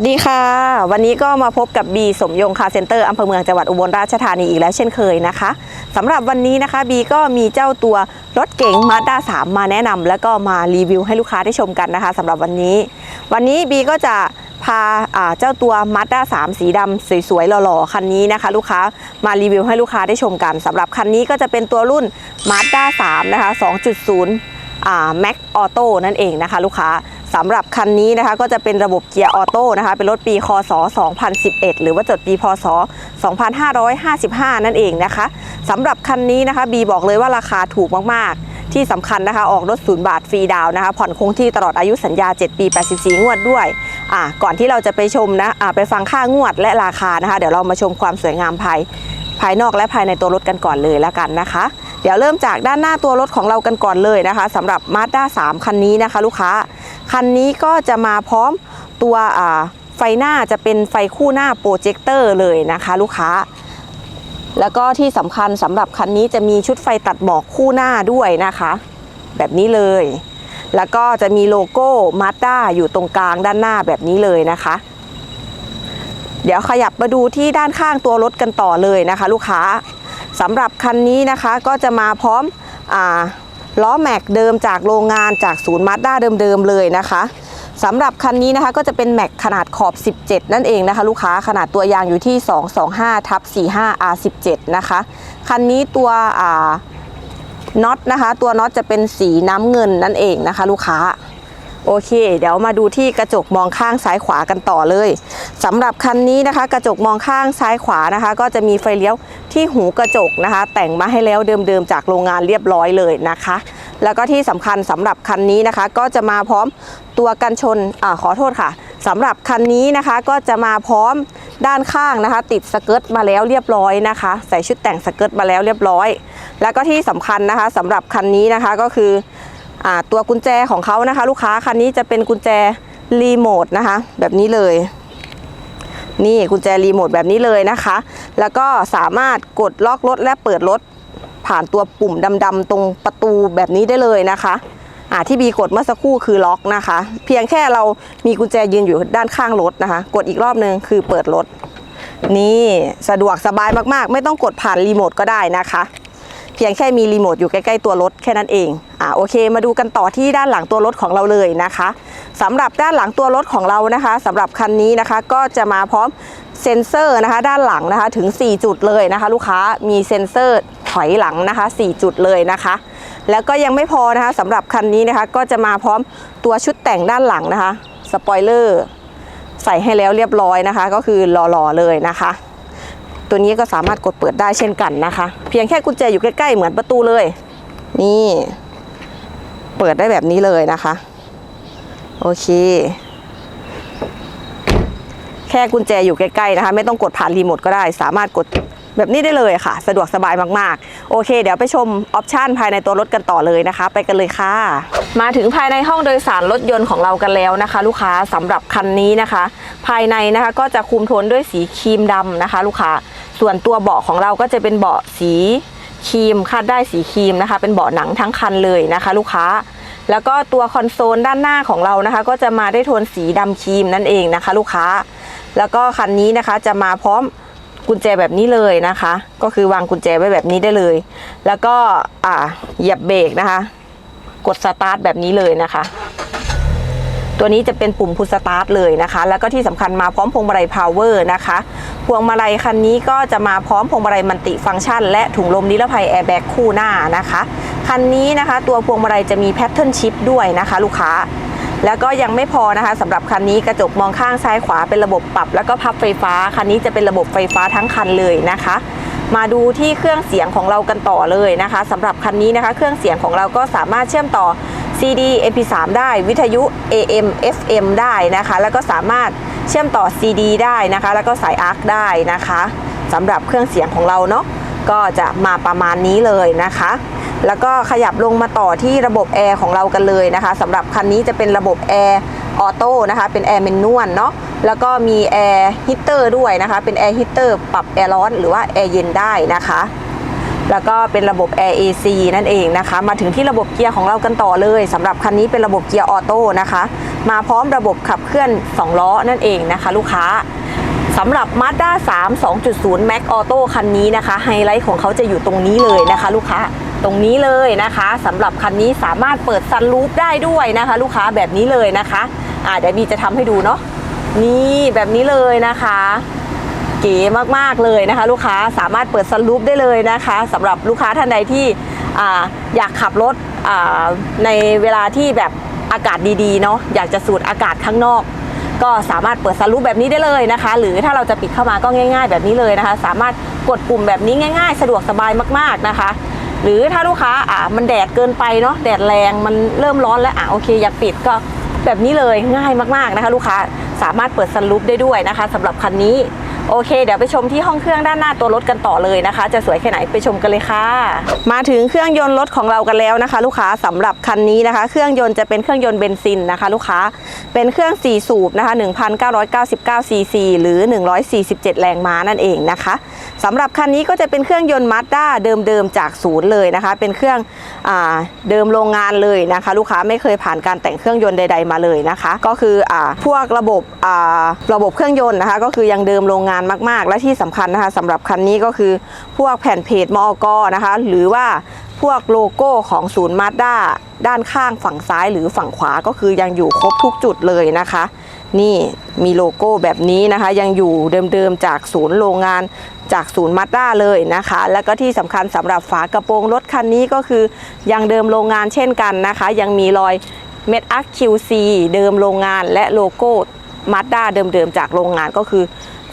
วัสดีค่ะ วันนี้ก็มาพบกับบีสมยงคาเซ็นเตอร์อำเภอเมืองจังหวัดอุบลราชธานีอีกแล้วเช่นเคยนะคะสำหรับวันนี้นะคะบีก็มีเจ้าตัวรถเก๋งมาด้า3มาแนะนำแล้วก็มารีวิวให้ลูกค้าได้ชมกันนะคะสำหรับวันนี้ วันนี้บีก็จะพาเจ้าตัว Mazda 3สีดำสวยๆหล่อๆคันนี้นะคะ ลูกค้ามารีวิวให้ลูกค้าได้ชมกันสำหรับคันนี้ก็จะเป็นตัวรุ่น Mazda 3นะคะ2.0อ่า Max Auto นั่นเองนะคะ ลูกค้า สำหรับคันนี้นะคะก็จะเป็นระบบเกียร์ออโต้นะคะเป็นรถปีคศ 2011 หรือว่าจดปีพศ 2555 นั่นเองนะคะสำหรับคันนี้นะคะบีบอกเลยว่าราคาถูกมากๆ ที่สำคัญนะคะออกรถศูนย์บาทฟรีดาวนะคะผ่อนคงที่ตลอดอายุสัญญา 7 ปี 84 งวดด้วยอ่าก่อนที่เราจะไปชมนะอ่าไปฟังค่างวดและราคานะคะ เดี๋ยวเรามาชมความสวยงามภายภายนอกและภายในตัวรถกันก่อนเลยแล้วกันนะคะ เดี๋ยวเริ่มจากด้านหน้าตัวรถของเรากันก่อนเลยนะคะสำหรับ Mazda 3 คันนี้นะคะ ลูกค้า คันนี้ก็จะมาพร้อมตัวไฟหน้าจะเป็นไฟคู่หน้าโปรเจคเตอร์เลยนะคะลูกค้า แล้วก็ที่สำคัญสำหรับคันนี้จะมีชุดไฟตัดหมอกคู่หน้าด้วยนะคะ แบบนี้เลย แล้วก็จะมีโลโก้ Mazda อยู่ตรงกลางด้านหน้าแบบนี้เลยนะคะ เดี๋ยวขยับมาดูที่ด้านข้างตัวรถกันต่อเลยนะคะ ลูกค้าสำหรับคันนี้นะคะก็จะมาพร้อมอ่า ล้อแม็กเดิมจากโรงงานจากศูนย์มาด้าเดิมๆเลยนะคะสำหรับคันนี้นะคะก็จะเป็นแม็กขนาดขอบ 17 นั่นเองนะคะ ลูกค้าขนาดตัวยางอยู่ที่ 225ทับ45 R17 นะคะ คันนี้ตัวอ่าน็อตนะคะ ตัวน็อตจะเป็นสีน้ำเงินนั่นเองนะคะ ลูกค้า โอเค เดี๋ยวมาดูที่กระจกมองข้างซ้ายขวากันต่อเลยสำหรับคันนี้นะคะ กระจกมองข้างซ้ายขวานะคะ ก็จะมีไฟเลี้ยวที่หูกระจกนะคะ แต่งมาให้แล้วเดิมๆจากโรงงานเรียบร้อยเลยนะคะ แล้วก็ที่สำคัญสำหรับคันนี้นะคะ ก็จะมาพร้อมตัวกันชนอ่าขอโทษค่ะสำหรับคันนี้นะคะก็จะมาพร้อมด้านข้างนะคะ ติดสเกิร์ตมาแล้วเรียบร้อยนะคะ ใส่ชุดแต่งสเกิร์ตมาแล้วเรียบร้อย แล้วก็ที่สำคัญนะคะสำหรับคันนี้นะคะก็คือ ตัวกุญแจของเขานะคะ ลูกค้าคันนี้จะเป็นกุญแจรีโมทนะคะ แบบนี้เลย นี่กุญแจรีโมทแบบนี้เลยนะคะ แล้วก็สามารถกดล็อกรถและเปิดรถผ่านตัวปุ่มดำๆตรงประตูแบบนี้ได้เลยนะคะอ่าที่บีกดเมื่อสักครู่คือล็อกนะคะ เพียงแค่เรามีกุญแจยืนอยู่ด้านข้างรถนะคะ กดอีกรอบนึงคือเปิดรถ นี่สะดวกสบายมากๆ ไม่ต้องกดผ่านรีโมทก็ได้นะคะ เพียงแค่มีรีโมทอยู่ใกล้ๆตัวรถแค่นั้นเองอ่าโอเค มาดูกันต่อที่ด้านหลังตัวรถของเราเลยนะคะสำหรับด้านหลังตัวรถของเรานะคะสำหรับคันนี้นะคะก็จะมาพร้อมเซ็นเซอร์นะคะ ด้านหลังนะคะถึง 4 จุดเลยนะคะ ลูกค้ามีเซ็นเซอร์ถอยหลังนะคะ 4 จุดเลยนะคะ แล้วก็ยังไม่พอนะคะสำหรับคันนี้นะคะ ก็จะมาพร้อมตัวชุดแต่งด้านหลังนะคะสปอยเลอร์ใส่ให้แล้วเรียบร้อยนะคะ ก็คือหล่อๆเลยนะคะ ตัวนี้ก็สามารถกดเปิดได้เช่นกันนะคะ เพียงแค่กุญแจอยู่ใกล้ๆเหมือนประตูเลย นี่ เปิดได้แบบนี้เลยนะคะ โอเค แค่กุญแจอยู่ใกล้ๆนะคะ ไม่ต้องกดผ่านรีโมทก็ได้ สามารถกดแบบนี้ได้เลยค่ะ สะดวกสบายมากๆ โอเค เดี๋ยวไปชมออปชันภายในตัวรถกันต่อเลยนะคะ ไปกันเลยค่ะ มาถึงภายในห้องโดยสารรถยนต์ของเรากันแล้วนะคะ ลูกค้าสำหรับคันนี้นะคะ ภายในนะคะก็จะคุมโทนด้วยสีครีมดำนะคะ ลูกค้า ส่วนตัวเบาะของเราก็จะเป็นเบาะสีครีมคาดได้สีครีมนะคะ เป็นเบาะหนังทั้งคันเลยนะคะ ลูกค้า แล้วก็ตัวคอนโซลด้านหน้าของเรานะคะ ก็จะมาได้โทนสีดำครีมนั่นเองนะคะ ลูกค้า แล้วก็คันนี้นะคะจะมาพร้อมกุญแจแบบนี้เลยนะคะ ก็คือวางกุญแจไว้แบบนี้ได้เลย แล้วก็อ่าเหยียบเบรกนะคะ กดสตาร์ทแบบนี้เลยนะคะ ตัวนี้จะเป็นปุ่มพุชสตาร์ทเลยนะคะ แล้วก็ที่สำคัญมาพร้อมพวงมาลัยพาวเวอร์นะคะ พวงมาลัยคันนี้ก็จะมาพร้อมพวงมาลัยมันติฟังก์ชัน และถุงลมนิรภัยแอร์แบ็กคู่หน้านะคะ คันนี้นะคะ ตัวพวงมาลัยจะมีแพทเทิร์นชิปด้วยนะคะ ลูกค้าแล้วก็ยังไม่พอนะคะสำหรับคันนี้กระจกมองข้างซ้ายขวาเป็นระบบปรับ แล้วก็พับไฟฟ้า คันนี้จะเป็นระบบไฟฟ้าทั้งคันเลยนะคะ มาดูที่เครื่องเสียงของเรากันต่อเลยนะคะสำหรับคันนี้นะคะ เครื่องเสียงของเราก็สามารถเชื่อมต่อ CD MP3 ได้วิทยุ AM FM ได้นะคะ แล้วก็สามารถเชื่อมต่อ CD ได้นะคะ แล้วก็สายอาร์คได้นะคะสำหรับเครื่องเสียงของเราเนาะก็จะมาประมาณนี้เลยนะคะ แล้วก็ขยับลงมาต่อที่ระบบแอร์ของเรากันเลยนะคะสำหรับคันนี้จะเป็นระบบแอร์ออโต้นะคะ เป็นแอร์เมนนวลเนาะแล้วก็มีแอร์ฮีตเตอร์ด้วยนะคะ เป็นแอร์ฮีตเตอร์ปรับแอร์ร้อนหรือว่าแอร์เย็นได้นะคะ แล้วก็เป็นระบบ Air AC นั่นเองนะคะ มาถึงที่ระบบเกียร์ของเรากันต่อเลยสำหรับคันนี้เป็นระบบเกียร์ออโต้นะคะ มาพร้อมระบบขับเคลื่อน 2 ล้อนั่นเองนะคะ ลูกค้าสำหรับ Mazda 3 2.0 Max Auto คันนี้นะคะ ไฮไลท์ของเขาจะอยู่ตรงนี้เลยนะคะ ลูกค้าตรงนี้เลยนะคะสำหรับคันนี้สามารถเปิดซันรูฟได้ด้วยนะคะ ลูกค้าแบบนี้เลยนะคะอ่าเดี๋ยวบีจะทำให้ดูเนาะนี่แบบนี้เลยนะคะ เก๋มากๆเลยนะคะ ลูกค้าสามารถเปิดซันรูฟได้เลยนะคะสำหรับลูกค้าท่านใดที่ออยากขับรถในเวลาที่แบบอากาศดีๆเนาะอยากจะสูดอากาศข้างนอก ก็สามารถเปิดซันรูฟแบบนี้ได้เลยนะคะ หรือถ้าเราจะปิดเข้ามาก็ง่าย ๆ แบบนี้เลยนะคะ สามารถกดปุ่มแบบนี้ง่าย ๆ สะดวกสบายมากๆนะคะ หรือถ้าลูกค้าอ่ามันแดดเกินไปเนาะแดดแรงมันเริ่มร้อนแล้วอะโอเคอยากปิดก็แบบนี้เลยง่ายมากๆนะคะ ลูกค้าสามารถเปิดซันรูฟได้ด้วยนะคะสำหรับคันนี้ โอเค เดี๋ยวไปชมที่ห้องเครื่องด้านหน้าตัวรถกันต่อเลยนะคะ จะสวยแค่ไหนไปชมกันเลยค่ะ มาถึงเครื่องยนต์รถของเรากันแล้วนะคะ ลูกค้าสำหรับคันนี้นะคะ เครื่องยนต์จะเป็นเครื่องยนต์เบนซินนะคะ ลูกค้าเป็นเครื่อง 4 สูบนะคะ 1,999 ซีซี หรือ 147 แรงม้านั่นเองนะคะ สำหรับคันนี้ก็จะเป็นเครื่องยนต์มา z ด้าเดิมๆจากศูนย์เลยนะคะ เป็นเครื่องอเดิมโรงงานเลยนะคะ ลูกค้าไม่เคยผ่านการแต่งเครื่องยนต์ใด ๆมาเลยนะคะ ก็คืออพวกระบบอ่าระบบเครื่องยนต์นะคะ ก็คือยังเดิมโรงงานมากๆ และที่สำคัญนะคะสำหรับคันนี้ก็คือพวกแผ่นเพจมอกนะคะ หรือว่าพวกโลโก้ของศูนย์มาสด้าด้านข้างฝั่งซ้ายหรือฝั่งขวาก็คือยังอยู่ครบทุกจุดเลยนะคะ นี่มีโลโก้แบบนี้นะคะ ยังอยู่เดิมๆจากศูนย์โรงงานจากศูนย์มาด้าเลยนะคะ แล้วก็ที่สำคัญสำหรับฝากระโปรงรถคันนี้ก็คือยังเดิมโรงงานเช่นกันนะคะ ยังมีรอยเม็ดอัก QC เดิมโรงงานและโลโก้มาด้าเดิมๆจากโรงงานก็คือ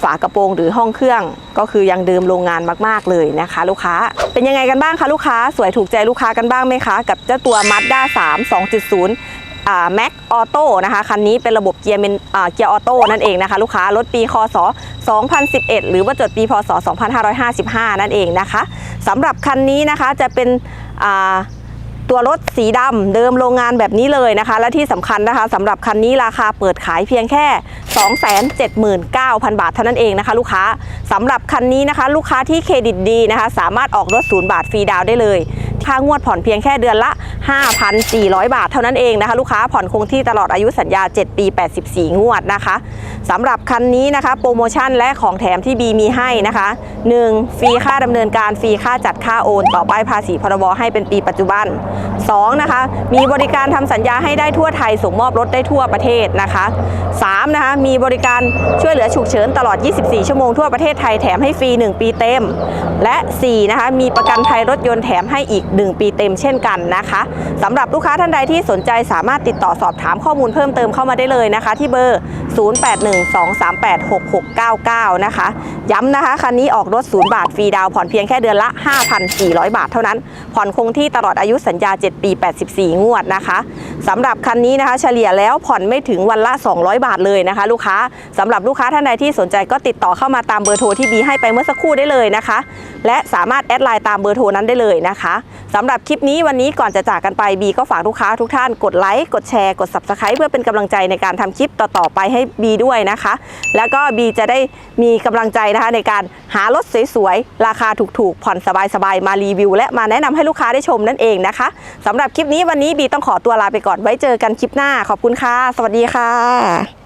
ฝากระโปรงหรือห้องเครื่อง ก็คือยังเดิมโรงงานมากๆเลยนะคะ ลูกค้าเป็นยังไงกันบ้างคะลูกค้า สวยถูกใจลูกค้ากันบ้างไหมคะ กับเจ้าตัว Mazda 3 2.0 อ่า Max Auto นะคะคันนี้เป็นระบบเกียร์เมนเกียร์ออโต้นั่นเองนะคะลูกค้ารถปีคศ 2011 หรือว่าจดปีพศ 2555 นั่นเองนะคะสำหรับคันนี้นะคะจะเป็นตัวรถสีดำเดิมโรงงานแบบนี้เลยนะคะ และที่สำคัญนะคะสำหรับคันนี้ราคาเปิดขายเพียงแค่ 279,000 บาทเท่านั้นเองนะคะ ลูกค้าสำหรับคันนี้นะคะ ลูกค้าที่เครดิตดีนะคะ สามารถออกรถศูนย์บาทฟรีดาวน์ได้เลย ค่างวดผ่อนเพียงแค่เดือนละ 5,400 บาท เท่านั้นเองนะคะ ลูกค้าผ่อนคงที่ตลอดอายุสัญญา 7 ปี 84 งวดนะคะสำหรับคันนี้นะคะ โปรโมชั่นและของแถมที่บีมีให้นะคะ 1. ฟรีค่าดำเนินการฟรีค่าจัดค่าโอน ต่อป้ายภาษีพรบให้เป็นปีปัจจุบัน 2. นะคะ มีบริการทำสัญญาให้ได้ทั่วไทยส่งมอบรถได้ทั่วประเทศนะคะ 3. นะคะ มีบริการช่วยเหลือฉุกเฉินตลอด 24 ชั่วโมงทั่วประเทศไทยแถมให้ฟรี 1 ปีเต็ม และ 4. นะคะ มีประกันภัยรถยนต์แถมให้อีก1 ปีเต็มเช่นกันนะคะสำหรับลูกค้าท่านใดที่สนใจสามารถติดต่อสอบถามข้อมูลเพิ่มเติมเข้ามาได้เลยนะคะ ที่เบอร์ 0812386699 นะคะ ย้ำนะคะ คันนี้ออกรถ 0 บาทฟรีดาวผ่อนเพียงแค่เดือนละ 5,400 บาทเท่านั้น ผ่อนคงที่ตลอดอายุสัญญา 7 ปี 84 งวดนะคะสำหรับคันนี้นะคะเฉลี่ยแล้วผ่อนไม่ถึงวันละ 200 บาทเลยนะคะ ลูกค้าสำหรับลูกค้าท่านใดที่สนใจก็ติดต่อเข้ามาตามเบอร์โทรที่บีให้ไปเมื่อสักครู่ได้เลยนะคะ และสามารถแอดไลน์ตามเบอร์โทรนั้นได้เลยนะคะ สำหรับคลิปนี้วันนี้ก่อนจะจากกันไปบีก็ฝากลูกค้าทุกท่านกดไลค์กดแชร์กด subscribe เพื่อเป็นกำลังใจในการทำคลิปต่อๆไปให้บีด้วยนะคะ แล้วก็บีจะได้มีกำลังใจนะคะในการหารถสวยๆราคาถูกๆผ่อนสบายๆมารีวิว และมาแนะนำให้ลูกค้าได้ชมนั่นเองนะคะสำหรับคลิปนี้วันนี้บีต้องขอตัวลาไปก่อนไว้เจอกันคลิปหน้าขอบคุณค่ะ สวัสดีค่ะ